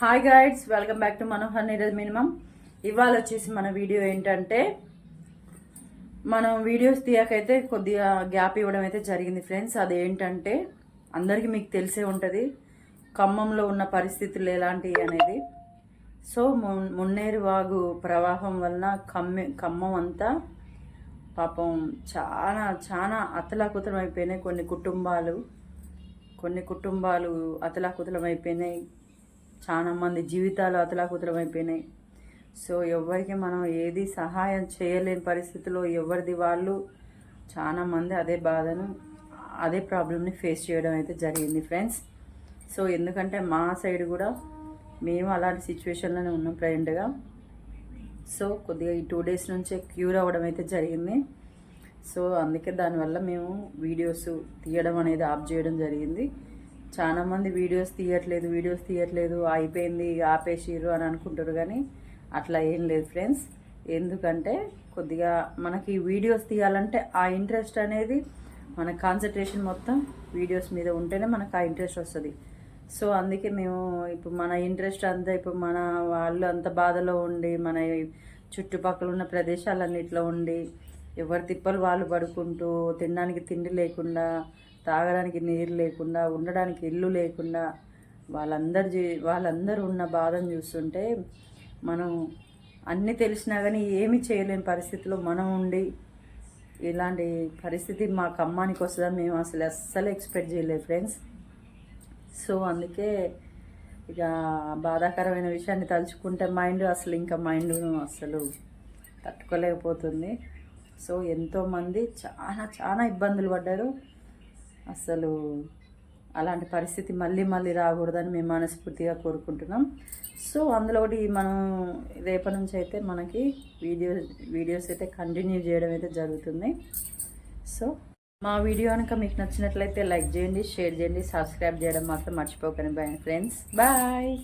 Hi guys welcome back to Manohar Neeraj minimum ఇవాళ వచ్చేసి మన వీడియో ఏంటంటే మనం వీడియోస్ తీయకైతే కొద్దిగా గ్యాప్ ఇవ్వడం అయితే జరిగింది ఫ్రెండ్స్ అదేంటంటే అందరికీ మీకు తెలిసే ఉంటుంది ఖమ్మంలో ఉన్న పరిస్థితులు ఎలాంటివి అనేది. సో మున్నేరు వాగు ప్రవాహం వలన ఖమ్మె ఖమ్మం అంతా పాపం చాలా చాలా అతలాకుతలం అయిపోయినాయి కొన్ని కుటుంబాలు. కొన్ని కుటుంబాలు అతలాకుతలం అయిపోయినాయి. చాలా మంది జీవితాలు అతలాకుతలం అయిపోయినాయి. సో ఎవరికి మనం ఏది సహాయం చేయలేని పరిస్థితిలో ఎవరిది వాళ్ళు చాలా మంది అదే బాధను అదే ప్రాబ్లమ్ని ఫేస్ చేయడం అయితే జరిగింది ఫ్రెండ్స్. సో ఎందుకంటే మా సైడ్ కూడా మేము అలాంటి సిచ్యువేషన్లోనే ఉన్నాం ప్రజెంట్గా. సో కొద్దిగా ఈ టూ డేస్ నుంచే క్యూర్ అవ్వడం అయితే జరిగింది. సో అందుకే దానివల్ల మేము వీడియోస్ తీయడం అనేది ఆఫ్ చేయడం జరిగింది. చాలా మంది వీడియోస్ తీయట్లేదు వీడియోస్ తీయట్లేదు అయిపోయింది ఆపేసిర్రు అని అనుకుంటారు కానీ అట్లా ఏం లేదు ఫ్రెండ్స్. ఎందుకంటే కొద్దిగా మనకి వీడియోస్ తీయాలంటే ఆ ఇంట్రెస్ట్ అనేది మన కాన్సన్ట్రేషన్ మొత్తం వీడియోస్ మీద ఉంటేనే మనకు ఆ ఇంట్రెస్ట్ వస్తుంది. సో అందుకే మేము ఇప్పుడు మన ఇంట్రెస్ట్ అంతా ఇప్పుడు మన వాళ్ళు అంత బాధలో ఉండి మన చుట్టుపక్కల ఉన్న ప్రదేశాలన్నిట్లో ఉండి ఎవరి తిప్పలు వాళ్ళు పడుకుంటూ తినడానికి తిండి లేకుండా తాగడానికి నీరు లేకుండా ఉండడానికి ఇల్లు లేకుండా వాళ్ళందరు జీ వాళ్ళందరూ ఉన్న బాధను చూస్తుంటే మనం అన్నీ తెలిసినా కానీ ఏమీ చేయలేని పరిస్థితిలో మనం ఉండి ఇలాంటి పరిస్థితి మా కమ్మానికి వస్తుందని మేము అసలు అస్సలు ఎక్స్పెక్ట్ చేయలేదు ఫ్రెండ్స్. సో అందుకే ఇక బాధాకరమైన విషయాన్ని తలుచుకుంటే మైండ్ అసలు ఇంకా మైండ్ అసలు తట్టుకోలేకపోతుంది. సో ఎంతోమంది చాలా చాలా ఇబ్బందులు పడ్డారు. అసలు అలాంటి పరిస్థితి మళ్ళీ మళ్ళీ రాకూడదని మేము మనస్ఫూర్తిగా కోరుకుంటున్నాం. సో అందులో ఒకటి మనం రేపటి నుంచి అయితే మనకి వీడియో వీడియోస్ అయితే కంటిన్యూ చేయడం అయితే జరుగుతుంది. సో మా వీడియో కనుక మీకు నచ్చినట్లయితే లైక్ చేయండి షేర్ చేయండి సబ్స్క్రైబ్ చేయడం మాత్రం మర్చిపోకండి బాయ్ ఫ్రెండ్స్. బాయ్!